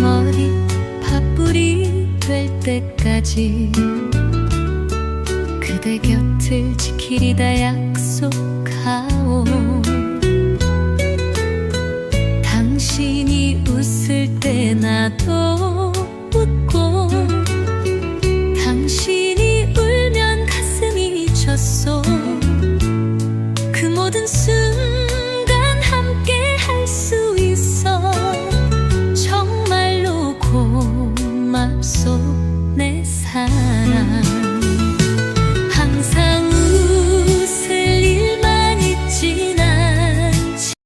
머리 밥 뿌리 될 때까지 그대 곁을 지키리다 약속하오. 당신이 웃을 때 나도 웃고 당신이 울면 가슴이 쳤소. 그 모든 순